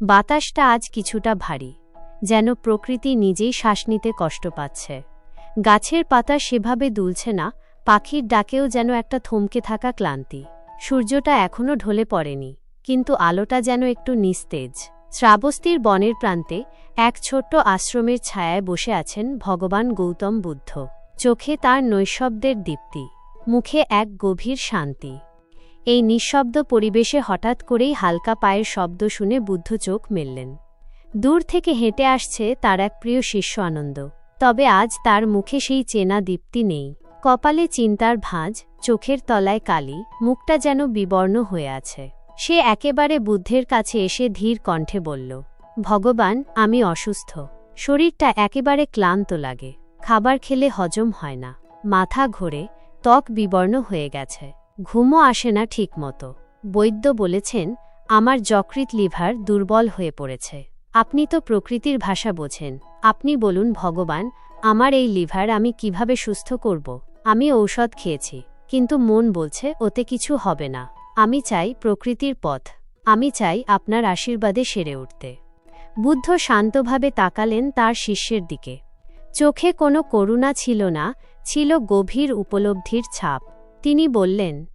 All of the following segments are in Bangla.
বাতাসটা আজ কিছুটা ভারী, যেন প্রকৃতি নিজেই শ্বাস নিতে কষ্ট পাচ্ছে। গাছের পাতা সেভাবে দুলছে না, পাখির ডাকেও যেন একটা থমকে থাকা ক্লান্তি। সূর্যটা এখনও ঢলে পড়েনি, কিন্তু আলোটা যেন একটু নিস্তেজ। শ্রাবস্তির বনের প্রান্তে এক ছোট্ট আশ্রমের ছায়ায় বসে আছেন ভগবান গৌতম বুদ্ধ। চোখে তার নৈশব্দের দীপ্তি, মুখে এক গভীর শান্তি। এই নিঃশব্দ পরিবেশে হঠাৎ করেই হালকা পায়ের শব্দ শুনে বুদ্ধ চোখ মেললেন। দূর থেকে হেঁটে আসছে তার এক প্রিয় শিষ্য আনন্দ। তবে আজ তার মুখে সেই চেনা দীপ্তি নেই। কপালে চিন্তার ভাঁজ, চোখের তলায় কালি, মুখটা যেন বিবর্ণ হয়ে আছে। সে একেবারে বুদ্ধের কাছে এসে ধীর কণ্ঠে বলল, ভগবান, আমি অসুস্থ। শরীরটা একেবারে ক্লান্ত লাগে। খাবার খেলে হজম হয় না। মাথা ঘোরে, ত্বক বিবর্ণ হয়ে গেছে। ঘুমও আসে না ঠিকমতো। বৈদ্য বলেছেন, আমার যকৃত লিভার দুর্বল হয়ে পড়েছে। আপনি তো প্রকৃতির ভাষা বোঝেন। আপনি বলুন, ভগবান, আমার এই লিভার আমি কীভাবে সুস্থ করব? আমি ঔষধ খেয়েছি, কিন্তু মন বলছে ওতে কিছু হবে না। আমি চাই প্রকৃতির পথ। আমি চাই আপনার আশীর্বাদে সেরে উঠতে। বুদ্ধ শান্তভাবে তাকালেন তার শিষ্যের দিকে। চোখে কোনো করুণা ছিল না, ছিল গভীর উপলব্ধির ছাপ। তিনি বললেন,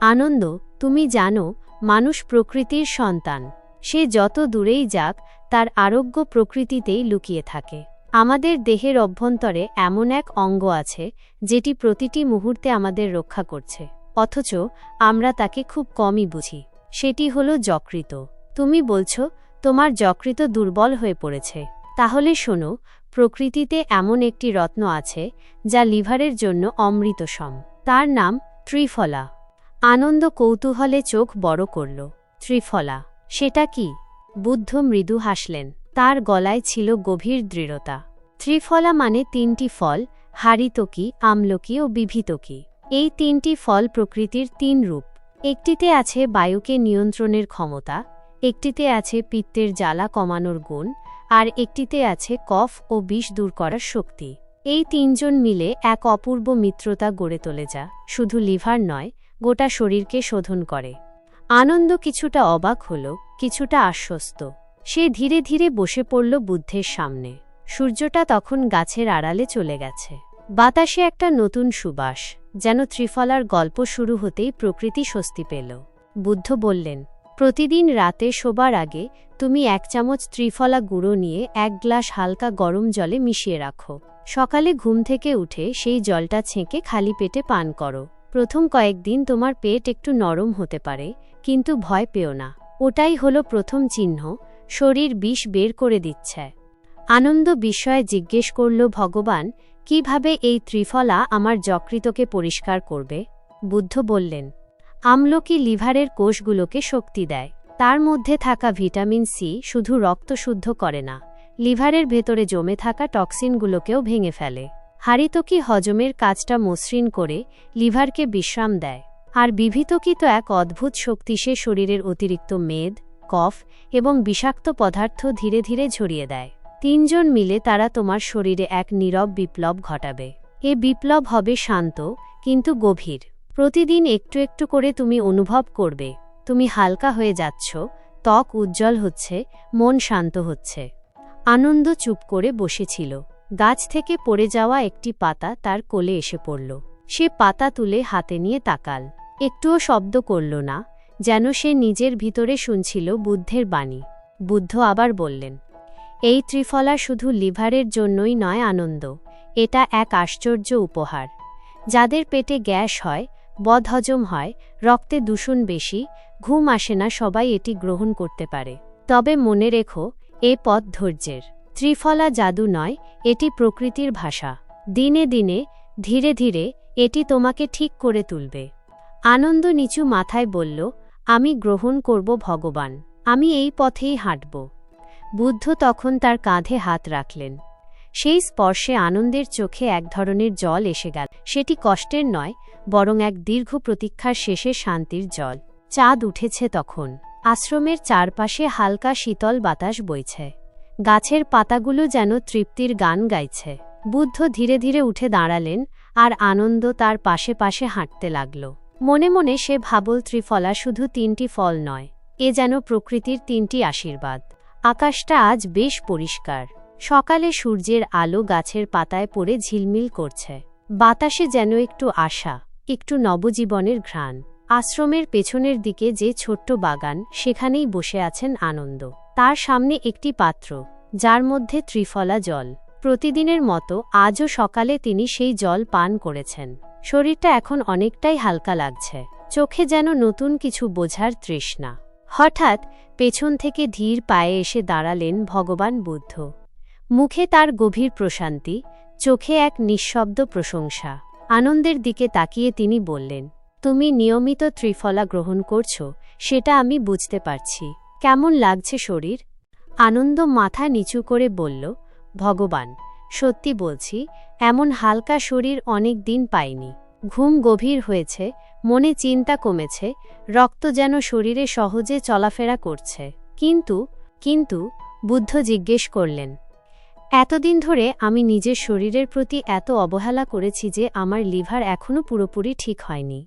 আনন্দ, তুমি জানো, মানুষ প্রকৃতির সন্তান। সে যত দূরেই যাক, তার আরোগ্য প্রকৃতিতেই লুকিয়ে থাকে। আমাদের দেহের অভ্যন্তরে এমন এক অঙ্গ আছে, যেটি প্রতিটি মুহূর্তে আমাদের রক্ষা করছে। অথচ, আমরা তাকে খুব কমই বুঝি। সেটি হল যকৃত। তুমি বলছ, তোমার যকৃত দুর্বল হয়ে পড়েছে। তাহলে শোনো, প্রকৃতিতে এমন একটি রত্ন আছে, যা লিভারের জন্য অমৃতসম। তার নাম ত্রিফলা। আনন্দ কৌতূহলে চোখ বড় করল। ত্রিফলা, সেটা কি? বুদ্ধ মৃদু হাসলেন। তার গলায় ছিল গভীর দৃঢ়তা। ত্রিফলা মানে তিনটি ফল, হারিতকি, আমলকি ও বিভীতকি। এই তিনটি ফল প্রকৃতির তিন রূপ। একটিতে আছে বায়ুকে নিয়ন্ত্রণের ক্ষমতা, একটিতে আছে পিত্তের জ্বালা কমানোর গুণ, আর একটিতে আছে কফ ও বিষ দূর করার শক্তি। এই তিনজন মিলে এক অপূর্ব মিত্রতা গড়ে তোলে যা শুধু লিভার নয়, গোটা শরীরকে শোধন করে। আনন্দ কিছুটা অবাক হল, কিছুটা আশ্বস্ত। সে ধীরে ধীরে বসে পড়ল বুদ্ধের সামনে। সূর্যটা তখন গাছের আড়ালে চলে গেছে। বাতাসে একটা নতুন সুবাস, যেন ত্রিফলার গল্প শুরু হতেই প্রকৃতি স্বস্তি পেল। বুদ্ধ বললেন, প্রতিদিন রাতে শোবার আগে তুমি এক চামচ ত্রিফলা গুঁড়ো নিয়ে এক গ্লাস হালকা গরম জলে মিশিয়ে রাখো। সকালে ঘুম থেকে উঠে সেই জলটা ছেঁকে খালি পেটে পান করো। প্রথম কয়েকদিন তোমার পেট একটু নরম হতে পারে, কিন্তু ভয় পেও না। ওটাই হলো প্রথম চিহ্ন, শরীর বিষ বের করে দিচ্ছে। আনন্দ বিস্ময়ে জিজ্ঞেস করল, ভগবান, কীভাবে এই ত্রিফলা আমার যকৃতকে পরিষ্কার করবে? বুদ্ধ বললেন, আমলকি লিভারের কোষগুলোকে শক্তি দেয়। তার মধ্যে থাকা ভিটামিন সি শুধু রক্ত শুদ্ধ করে না। লিভারের ভেতরে জমে থাকা টক্সিনগুলোকেও ভেঙে ফেলে। হারিতকি হজমের কাজটা মসৃণ করে, লিভারকে বিশ্রাম দেয়? আর বিভীতকি তো এক অদ্ভুত শক্তি সে শরীরের অতিরিক্ত মেদ, কফ এবং বিষাক্ত পদার্থ ধীরে ধীরে ঝরিয়ে দেয়। তিনজন মিলে তারা তোমার শরীরে এক নীরব বিপ্লব ঘটাবে। এ বিপ্লব হবে শান্ত, কিন্তু গভীর। প্রতিদিন একটু একটু করে তুমি অনুভব করবে। তুমি হালকা হয়ে যাচ্ছ, ত্বক উজ্জ্বল হচ্ছে, মন শান্ত হচ্ছে। আনন্দ চুপ করে বসেছিল। গাছ থেকে পড়ে যাওয়া একটি পাতা তার কোলে এসে পড়ল। সে পাতা তুলে হাতে নিয়ে তাকাল। একটুও শব্দ করল না, যেন সে নিজের ভিতরে শুনছিল বুদ্ধের বাণী। বুদ্ধ আবার বললেন, এই ত্রিফলা শুধু লিভারের জন্যই নয় আনন্দ, এটা এক আশ্চর্য উপহার। যাদের পেটে গ্যাস হয়, বদহজম হয়, রক্তে দূষণ বেশি, ঘুম আসে না সবাই এটি গ্রহণ করতে পারে। তবে মনে রেখো এ পথ ধৈর্যের। ত্রিফলা জাদু নয়, এটি প্রকৃতির ভাষা। দিনে দিনে, ধীরে ধীরে, এটি তোমাকে ঠিক করে তুলবে। আনন্দ নিচু মাথায় বলল, আমি গ্রহণ করব ভগবান। আমি এই পথেই হাঁটব। বুদ্ধ তখন তার কাঁধে হাত রাখলেন। সেই স্পর্শে আনন্দের চোখে এক ধরনের জল এসে গেল। সেটি কষ্টের নয়, বরং এক দীর্ঘ প্রতীক্ষার শেষে শান্তির জল। চাঁদ উঠেছে তখন। আশ্রমের চারপাশে হালকা শীতল বাতাস বইছে। গাছের পাতাগুলো যেন তৃপ্তির গান গাইছে। বুদ্ধ ধীরে ধীরে উঠে দাঁড়ালেন আর আনন্দ তার পাশে পাশে হাঁটতে লাগল। মনে মনে সে ভাবল ত্রিফলা শুধু তিনটি ফল নয়, এ যেন প্রকৃতির তিনটি আশীর্বাদ। আকাশটা আজ বেশ পরিষ্কার। সকালে সূর্যের আলো গাছের পাতায় পড়ে ঝিলমিল করছে। বাতাসে যেন একটু আশা, একটু নবজীবনের ঘ্রাণ। আশ্রমের পেছনের দিকে যে ছোট্ট বাগান, সেখানেই বসে আছেন আনন্দ। তার সামনে একটি পাত্র, যার মধ্যে ত্রিফলা জল। প্রতিদিনের মতো আজও সকালে তিনি সেই জল পান করেছেন। শরীরটা এখন অনেকটাই হালকা লাগছে। চোখে যেন নতুন কিছু বোঝার তৃষ্ণা। হঠাৎ পেছন থেকে ধীর পায়ে এসে দাঁড়ালেন ভগবান বুদ্ধ। মুখে তার গভীর প্রশান্তি, চোখে এক নিঃশব্দ প্রশংসা। আনন্দের দিকে তাকিয়ে তিনি বললেন তুমি নিয়মিত ত্রিফলা গ্রহণ করছ, সেটা আমি বুঝতে পারছি। কেমন লাগছে শরীর? আনন্দ মাথা নিচু করে বলল, ভগবান, সত্যি বলছি, এমন হালকা শরীর অনেক দিন পাইনি। ঘুম গভীর হয়েছে, মনে চিন্তা কমেছে, রক্ত যেন শরীরে সহজে চলাফেরা করছে। কিন্তু কিন্তু, বুদ্ধ জিজ্ঞেস করলেন, এতদিন ধরে আমি নিজের শরীরের প্রতি এত অবহেলা করেছি যে আমার লিভার এখনও পুরোপুরি ঠিক হয়নি।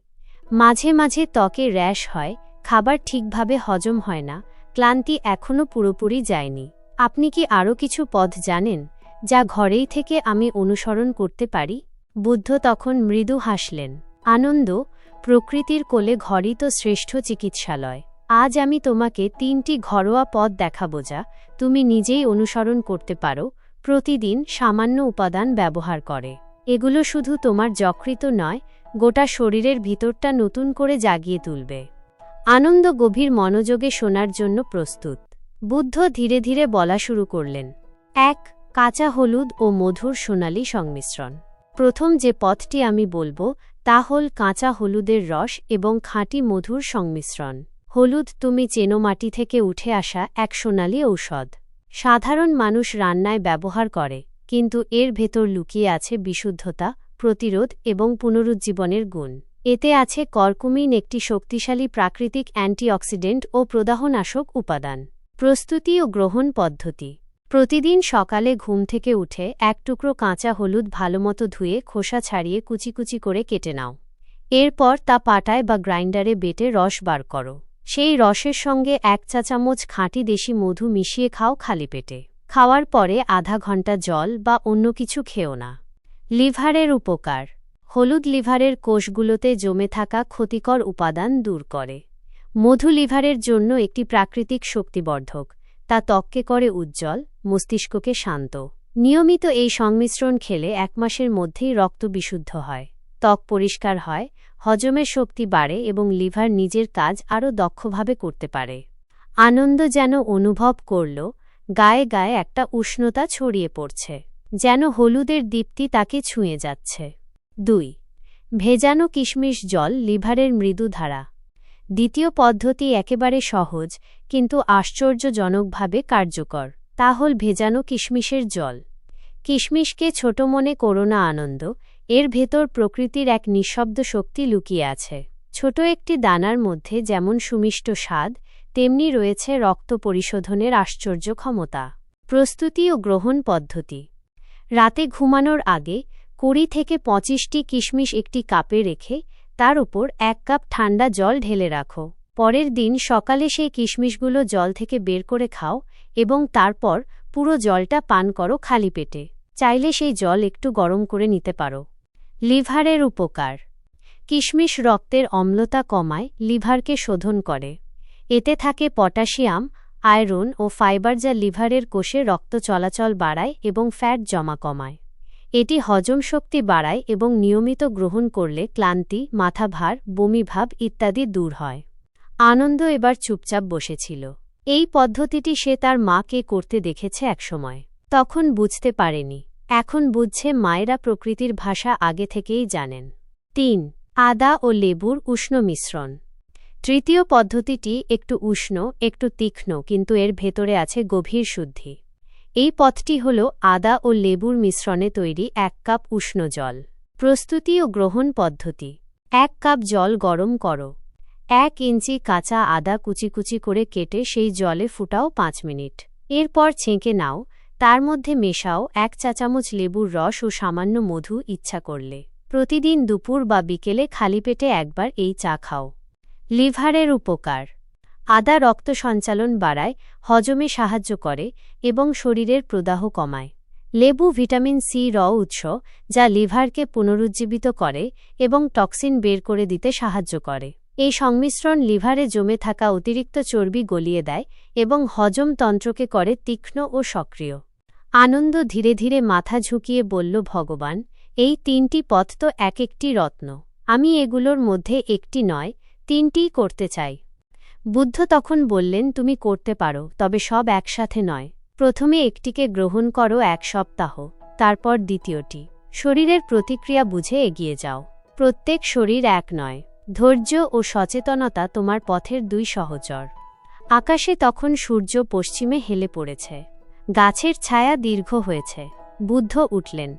মাঝে মাঝে ত্বকে র্যাশ হয়, খাবার ঠিকভাবে হজম হয় না, ক্লান্তি এখনও পুরোপুরি যায়নি। আপনি কি আরও কিছু পথ জানেন, যা ঘরেই থেকে আমি অনুসরণ করতে পারি? বুদ্ধ তখন মৃদু হাসলেন। আনন্দ, প্রকৃতির কোলে ঘরই তো শ্রেষ্ঠ চিকিৎসালয়। আজ আমি তোমাকে তিনটি ঘরোয়া পথ দেখাবো যা তুমি নিজেই অনুসরণ করতে পারো, প্রতিদিন সামান্য উপাদান ব্যবহার করে। এগুলো শুধু তোমার যকৃত নয় গোটা শরীরের ভিতরটা নতুন করে জাগিয়ে তুলবে। আনন্দ গভীর মনোযোগে শোনার জন্য প্রস্তুত। বুদ্ধ ধীরে ধীরে বলা শুরু করলেন, এক, কাঁচা হলুদ ও মধুর সোনালি সংমিশ্রণ। প্রথম যে পথটি আমি বলব, তা হল কাঁচা হলুদের রস এবং খাঁটি মধুর সংমিশ্রণ। হলুদ তুমি চেনো মাটি থেকে উঠে আসা এক সোনালি ঔষধ। সাধারণ মানুষ রান্নায় ব্যবহার করে, কিন্তু এর ভেতর লুকিয়ে আছে বিশুদ্ধতা প্রতিরোধ এবং পুনরুজ্জীবনের গুণ। এতে আছে করকুমিন একটি শক্তিশালী প্রাকৃতিক অ্যান্টিঅক্সিডেন্ট ও প্রদাহনাশক উপাদান। প্রস্তুতি ও গ্রহণ পদ্ধতি। প্রতিদিন সকালে ঘুম থেকে উঠে এক টুকরো কাঁচা হলুদ ভালোমতো ধুয়ে খোসা ছাড়িয়ে কুচি কুচি করে কেটে নাও। এরপর তা পাটায় বা গ্রাইন্ডারে বেটে রস বার করো। সেই রসের সঙ্গে এক চা চামচ খাঁটি দেশি মধু মিশিয়ে খাও খালি পেটে। খাওয়ার পরে আধা ঘণ্টা জল বা অন্য কিছু খেও না। লিভারের উপকার। হলুদ লিভারের কোষগুলোতে জমে থাকা ক্ষতিকর উপাদান দূর করে। মধু লিভারের জন্য একটি প্রাকৃতিক শক্তিবর্ধক, তা ত্বককে করে উজ্জ্বল, মস্তিষ্ককে শান্ত। নিয়মিত এই সংমিশ্রণ খেলে এক মাসের মধ্যেই রক্ত বিশুদ্ধ হয়, ত্বক পরিষ্কার হয়, হজমের শক্তি বাড়ে এবং লিভার নিজের কাজ আরও দক্ষভাবে করতে পারে। আনন্দ যেন অনুভব করল, গায়ে গায়ে একটা উষ্ণতা ছড়িয়ে পড়ছে। যেন হলুদের দীপ্তি তাকে ছুঁয়ে যাচ্ছে। দুই, ভেজানো কিশমিশ জল লিভারের মৃদু ধারা দ্বিতীয় পদ্ধতি একেবারে সহজ, কিন্তু আশ্চর্যজনকভাবে কার্যকর। তা হল ভেজানো কিশমিশের জল। কিশমিশকে ছোট মনে করো না আনন্দ, এর ভেতর প্রকৃতির এক নিঃশব্দ শক্তি লুকিয়ে আছে। ছোট একটি দানার মধ্যে যেমন সুমিষ্ট স্বাদ, তেমনি রয়েছে রক্ত পরিশোধনের আশ্চর্য ক্ষমতা। প্রস্তুতি ও গ্রহণ পদ্ধতি। রাতে ঘুমানোর আগে কুড়ি থেকে পঁচিশটি কিশমিশ একটি কাপে রেখে তার উপর এক কাপ ঠান্ডা জল ঢেলে রাখো। পরের দিন সকালে সেই কিশমিশগুলো জল থেকে বের করে খাও এবং তারপর পুরো জলটা পান করো খালি পেটে। চাইলে সেই জল একটু গরম করে নিতে পারো। লিভারের উপকার। কিশমিশ রক্তের অম্লতা কমায়, লিভারকে শোধন করে। এতে থাকে পটাশিয়াম আয়রন ও ফাইবার যা লিভারের কোষে রক্ত চলাচল বাড়ায় এবং ফ্যাট জমা কমায়। এটি হজম শক্তি বাড়ায় এবং নিয়মিত গ্রহণ করলে ক্লান্তি, মাথাভার, বমিভাব ইত্যাদি দূর হয়। আনন্দ এবার চুপচাপ বসেছিল। এই পদ্ধতিটি সে তার মাকে করতে দেখেছে একসময়। তখন বুঝতে পারেনি। এখন বুঝছে মায়েরা প্রকৃতির ভাষা আগে থেকেই জানেন। তিন, আদা ও লেবুর উষ্ণ মিশ্রণ। তৃতীয় পদ্ধতিটি একটু উষ্ণ, একটু তীক্ষ্ণ, কিন্তু এর ভেতরে আছে গভীর শুদ্ধি। এই পথটি হল আদা ও লেবুর মিশ্রণে তৈরি এক কাপ উষ্ণ জল। প্রস্তুতি ও গ্রহণ পদ্ধতি। এক কাপ জল গরম করো। এক ইঞ্চি কাঁচা আদা কুচি কুচি করে কেটে সেই জলে ফুটাও পাঁচ মিনিট। এরপর ছেঁকে নাও, তার মধ্যে মেশাও এক চা চামচ লেবুর রস ও সামান্য মধু ইচ্ছা করলে। প্রতিদিন দুপুর বা বিকেলে খালি পেটে একবার এই চা খাও। লিভারের উপকার। আদা রক্ত সঞ্চালন বাড়ায়, হজমে সাহায্য করে এবং শরীরের প্রদাহ কমায়। লেবু ভিটামিন সি র উৎস, যা লিভারকে পুনরুজ্জীবিত করে এবং টক্সিন বের করে দিতে সাহায্য করে। এই সংমিশ্রণ লিভারে জমে থাকা অতিরিক্ত চর্বি গলিয়ে দেয় এবং হজমতন্ত্রকে করে তীক্ষ্ণ ও সক্রিয়। আনন্দ ধীরে ধীরে মাথা ঝুঁকিয়ে বলল, ভগবান, এই তিনটি পথ তো এক একটি রত্ন। আমি এগুলোর মধ্যে একটি নয় তিনটিই করতে চাই। বুদ্ধ তখন বললেন, তুমি করতে পারো, তবে সব একসাথে নয়। প্রথমে একটিকে গ্রহণ করো এক সপ্তাহ, তারপর দ্বিতীয়টি। শরীরের প্রতিক্রিয়া বুঝে এগিয়ে যাও। প্রত্যেক শরীর এক নয়। ধৈর্য ও সচেতনতা তোমার পথের দুই সহচর। আকাশে তখন সূর্য পশ্চিমে হেলে পড়েছে। গাছের ছায়া দীর্ঘ হয়েছে। বুদ্ধ উঠলেন।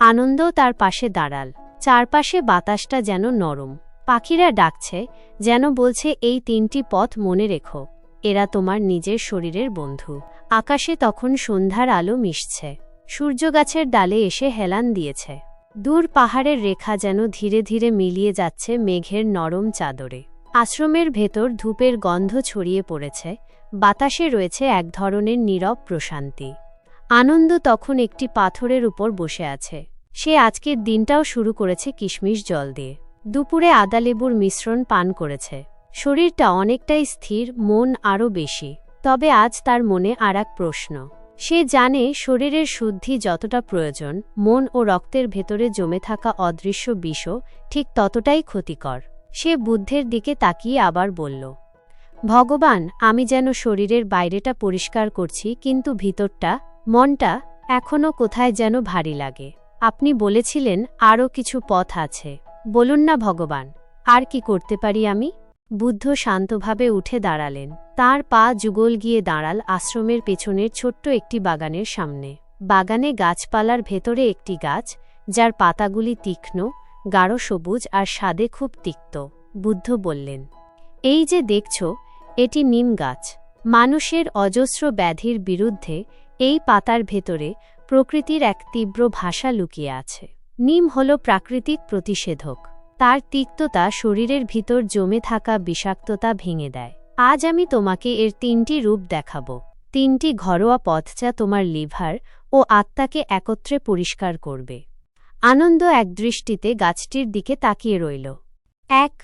আনন্দও তার পাশে দাঁড়াল। চারপাশে বাতাসটা যেন নরম। পাখিরা ডাকছে, যেন বলছে, এই তিনটি পথ মনে রেখো, এরা তোমার নিজের শরীরের বন্ধু। আকাশে তখন সন্ধ্যার আলো মিশছে। সূর্যগাছের ডালে এসে হেলান দিয়েছে। দূর পাহাড়ের রেখা যেন ধীরে ধীরে মিলিয়ে যাচ্ছে মেঘের নরম চাদরে। আশ্রমের ভেতর ধূপের গন্ধ ছড়িয়ে পড়েছে, বাতাসে রয়েছে এক ধরনের নীরব প্রশান্তি। আনন্দ তখন একটি পাথরের উপর বসে আছে। সে আজকের দিনটাও শুরু করেছে কিশমিশ জল দিয়ে। দুপুরে আদালেবুর মিশ্রণ পান করেছে। শরীরটা অনেকটাই স্থির, মন আরও বেশি। তবে আজ তার মনে আর প্রশ্ন। সে জানে শরীরের শুদ্ধি যতটা প্রয়োজন, মন ও রক্তের ভেতরে জমে থাকা অদৃশ্য বিষও ঠিক ততটাই ক্ষতিকর। সে বুদ্ধের দিকে তাকিয়ে আবার বলল, ভগবান, আমি যেন শরীরের বাইরেটা পরিষ্কার করছি, কিন্তু ভিতরটা, মনটা এখনও কোথায় যেন ভারী লাগে। আপনি বলেছিলেন আরও কিছু পথ আছে। বলুন না ভগবান, আর কি করতে পারি আমি? বুদ্ধ শান্তভাবে উঠে দাঁড়ালেন। তার পা যুগল গিয়ে দাঁড়াল আশ্রমের পেছনের ছোট্ট একটি বাগানের সামনে। বাগানে গাছপালার ভেতরে একটি গাছ, যার পাতাগুলি তীক্ষ্ণ, গাঢ় সবুজ আর স্বাদে খুব তিক্ত। বুদ্ধ বললেন, এই যে দেখছ, এটি নিম গাছ। মানুষের অজস্র ব্যাধির বিরুদ্ধে এই পাতার ভেতরে প্রকৃতির এক তীব্র ভাষা লুকিয়ে আছে। নিম হল প্রাকৃতিক প্রতিষেধক। তার তিক্ততা শরীরের ভিতর জমে থাকা বিষাক্ততা ভেঙে দেয়। আজ আমি তোমাকে এর তিনটি রূপ দেখাব। তিনটি ঘরোয়া পথ যা তোমার লিভার ও আত্মাকে একত্রে পরিষ্কার করবে। আনন্দ এক দৃষ্টিতে গাছটির দিকে তাকিয়ে রইল। এক,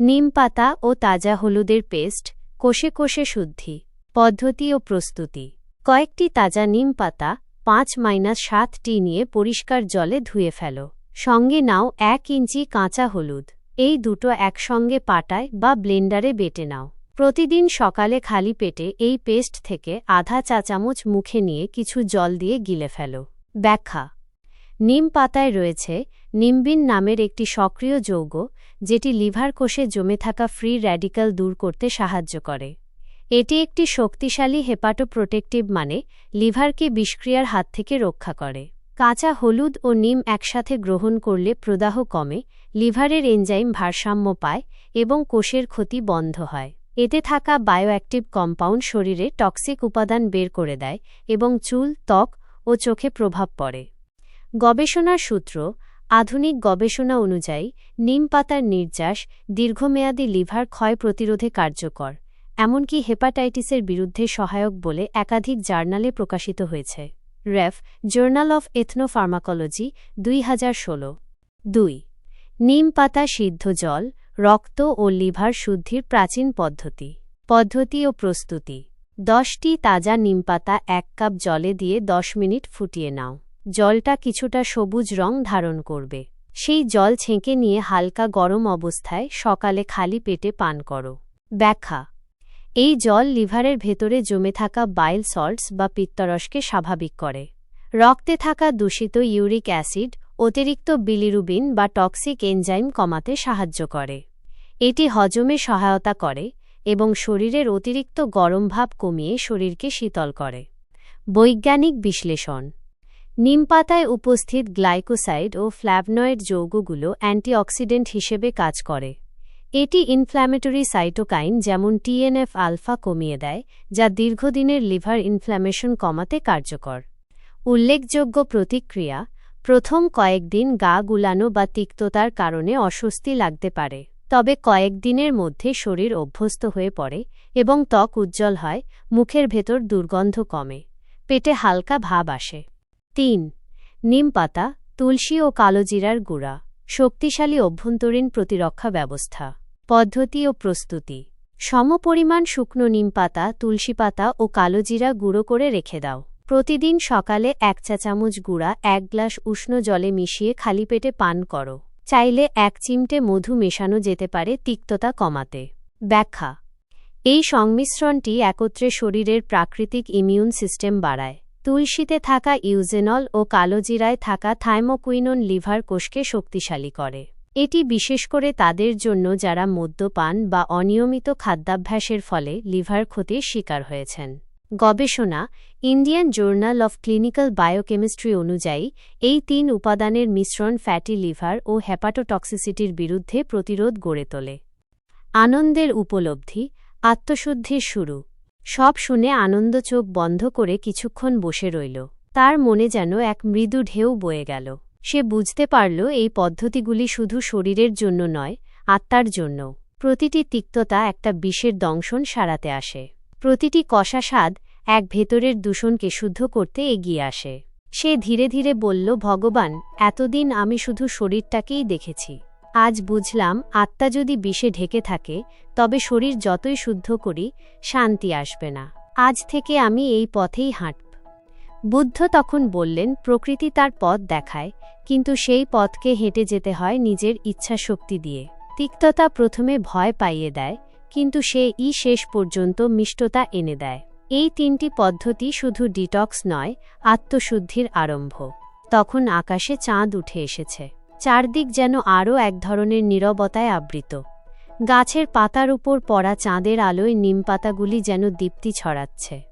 নিম পাতা ও তাজা হলুদের পেস্ট, কোষে কোষে শুদ্ধি, পদ্ধতি ও প্রস্তুতি। কয়েকটি তাজা নিম পাতা পাঁচ মাইনাস সাতটি নিয়ে পরিষ্কার জলে ধুয়ে ফেলো। সঙ্গে নাও এক ইঞ্চি কাঁচা হলুদ। এই দুটো একসঙ্গে পাটায় বা ব্লেন্ডারে বেটে নাও। প্রতিদিন সকালে খালি পেটে এই পেস্ট থেকে আধা চা চামচ মুখে নিয়ে কিছু জল দিয়ে গিলে ফেলো। ব্যাখ্যা। নিম পাতায় রয়েছে নিম্বিন নামের একটি সক্রিয় যৌগ, যেটি লিভার কোষে জমে থাকা ফ্রি র্যাডিক্যাল দূর করতে সাহায্য করে। এটি একটি শক্তিশালী হেপাটোপ্রোটেক্টিভ মানে লিভারকে বিষক্রিয়ার হাত থেকে রক্ষা করে। কাঁচা হলুদ ও নিম একসাথে গ্রহণ করলে প্রদাহ কমে, লিভারের এনজাইম ভারসাম্য পায় এবং কোষের ক্ষতি বন্ধ হয়। এতে থাকা বায়োঅ্যাক্টিভ কম্পাউন্ড শরীরে টক্সিক উপাদান বের করে দেয় এবং চুল, ত্বক ও চোখে প্রভাব পড়ে। গবেষণার সূত্র, আধুনিক গবেষণা অনুযায়ী নিম পাতার নির্যাস দীর্ঘমেয়াদী লিভার ক্ষয় প্রতিরোধে কার্যকর। এমনকি হেপাটাইটিসের বিরুদ্ধে সহায়ক বলে একাধিক জার্নালে প্রকাশিত হয়েছে। রেফ, জার্নাল অফ এথনোফার্মাকোলজি, দুই হাজার ষোলো। দুই। নিম পাতা সিদ্ধ জল, রক্ত ও লিভার শুদ্ধির প্রাচীন পদ্ধতি। পদ্ধতি ও প্রস্তুতি। দশটি তাজা নিমপাতা এক কাপ জলে দিয়ে দশ মিনিট ফুটিয়ে নাও। জলটা কিছুটা সবুজ রং ধারণ করবে। সেই জল ছেঁকে নিয়ে হালকা গরম অবস্থায় সকালে খালি পেটে পান করো। ব্যাখ্যা এই জল লিভারের ভেতরে জমে থাকা বাইল সল্টস বা পিত্তরসকে স্বাভাবিক করে। রক্তে থাকা দূষিত ইউরিক অ্যাসিড, অতিরিক্ত বিলিরুবিন বা টক্সিক এনজাইম কমাতে সাহায্য করে। এটি হজমে সহায়তা করে এবং শরীরের অতিরিক্ত গরম ভাব কমিয়ে শরীরকে শীতল করে। বৈজ্ঞানিক বিশ্লেষণ। নিমপাতায় উপস্থিত গ্লাইকোসাইড ও ফ্ল্যাভনয়েড যৌগগুলো অ্যান্টিঅক্সিডেন্ট হিসেবে কাজ করে। এটি ইনফ্ল্যামেটরি সাইটোকাইন যেমন টিএনএফ আলফা কমিয়ে দেয়, যা দীর্ঘদিনের লিভার ইনফ্ল্যামেশন কমাতে কার্যকর। উল্লেখযোগ্য প্রতিক্রিয়া, প্রথম কয়েকদিন গা গুলানো বা তিক্ততার কারণে অস্বস্তি লাগতে পারে, তবে কয়েকদিনের মধ্যে শরীর অভ্যস্ত হয়ে পড়ে এবং ত্বক উজ্জ্বল হয়, মুখের ভেতর দুর্গন্ধ কমে, পেটে হালকা ভাব আসে। তিন, নিম পাতা, তুলসী ও কালোজিরার গুঁড়া। শক্তিশালী অভ্যন্তরীণ প্রতিরক্ষা ব্যবস্থা, পদ্ধতি ও প্রস্তুতি। সমপরিমাণ শুকনো নিম পাতা, তুলসী পাতা ও কালোজিরা গুঁড়ো করে রেখে দাও। প্রতিদিন সকালে এক চা চামচ গুঁড়া, এক গ্লাস উষ্ণ জলে মিশিয়ে খালি পেটে পান করো। চাইলে এক চিমটে মধু মেশানো যেতে পারে তিক্ততা কমাতে। ব্যাখ্যা, এই সংমিশ্রণটি একত্রে শরীরের প্রাকৃতিক ইমিউন সিস্টেম বাড়ায়। তুলসীতে থাকা ইউজেনল ও কালোজিরায় থাকা থাইমোকুইনন লিভার কোষকে শক্তিশালী করে। এটি বিশেষ করে তাদের জন্য যারা মদ্যপান বা অনিয়মিত খাদ্যাভ্যাসের ফলে লিভার ক্ষতির শিকার হয়েছেন। গবেষণা, Indian journal of clinical biochemistry অনুযায়ী, এই তিন উপাদানের মিশ্রণ ফ্যাটি লিভার ও হ্যাপাটোটক্সিসিটির বিরুদ্ধে প্রতিরোধ গড়ে তোলে। আনন্দের উপলব্ধি, আত্মশুদ্ধির শুরু। সব শুনে আনন্দ চোখ বন্ধ করে কিছুক্ষণ বসে রইল। তার মনে যেন এক মৃদু ঢেউ বয়ে গেল। সে বুঝতে পারল এই পদ্ধতিগুলি শুধু শরীরের জন্য নয়, আত্মার জন্য। প্রতিটি তিক্ততা একটা বিষের দংশন সারাতে আসে। প্রতিটি কষা স্বাদ এক ভেতরের দূষণকে শুদ্ধ করতে এগিয়ে আসে। সে ধীরে ধীরে বলল, ভগবান, এতদিন আমি শুধু শরীরটাকেই দেখেছি। আজ বুঝলাম আত্মা যদি বিষে ঢেকে থাকে, তবে শরীর যতই শুদ্ধ করি, শান্তি আসবে না। আজ থেকে আমি এই পথেই হাঁটব। বুদ্ধ তখন বললেন, প্রকৃতি তার পথ দেখায়, কিন্তু সেই পথকে হেঁটে যেতে হয় নিজের ইচ্ছাশক্তি দিয়ে। তিক্ততা প্রথমে ভয় পাইয়ে দেয়, কিন্তু সে ই শেষ পর্যন্ত মিষ্টতা এনে দেয়। এই তিনটি পদ্ধতি শুধু ডিটক্স নয়, আত্মশুদ্ধির আরম্ভ। তখন আকাশে চাঁদ উঠে এসেছে। চারদিক যেন আরও এক ধরনের নীরবতায় আবৃত। গাছের পাতার উপর পড়া চাঁদের আলোয় নিমপাতাগুলি যেন দীপ্তি ছড়াচ্ছে।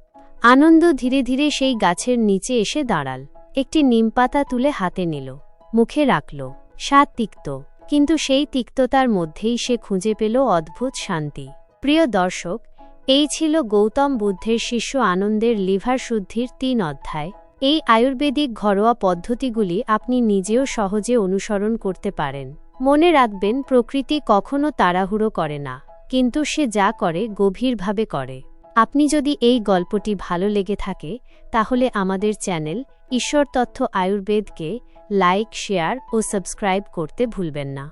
আনন্দ ধীরে ধীরে সেই গাছের নিচে এসে দাঁড়াল। একটি নিমপাতা তুলে হাতে নিল, মুখে রাখল, স্বাদ তিক্ত, কিন্তু সেই তিক্ততার মধ্যেই সে খুঁজে পেল অদ্ভুত শান্তি। প্রিয় দর্শক, এই ছিল গৌতম বুদ্ধের শিষ্য আনন্দের লিভার শুদ্ধির তিন অধ্যায়। এই আয়ুর্বেদিক ঘরোয়া পদ্ধতিগুলি আপনি নিজেও সহজে অনুসরণ করতে পারেন। মনে রাখবেন, প্রকৃতি কখনো তাড়াহুড়ো করে না, কিন্তু সে যা করে গভীরভাবে করে। আপনি যদি এই গল্পটি ভালো লেগে থাকে, তাহলে আমাদের চ্যানেল ঈশ্বর তথ্য আয়ুর্বেদকে লাইক, শেয়ার ও সাবস্ক্রাইব করতে ভুলবেন না।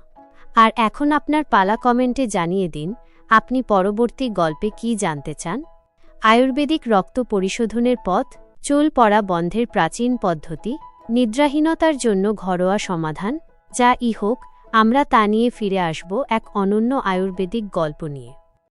আর এখন আপনার পালা কমেন্টে জানিয়ে দিন, আপনি পরবর্তী গল্পে কি জানতে চান? আয়ুর্বেদিক রক্ত পরিশোধনের পথ চুল পড়া বন্ধের প্রাচীন পদ্ধতি, নিদ্রাহীনতার জন্য ঘরোয়া সমাধান, যা ইহোক হোক, আমরা তা নিয়ে ফিরে আসব এক অনন্য আয়ুর্বেদিক গল্প নিয়ে।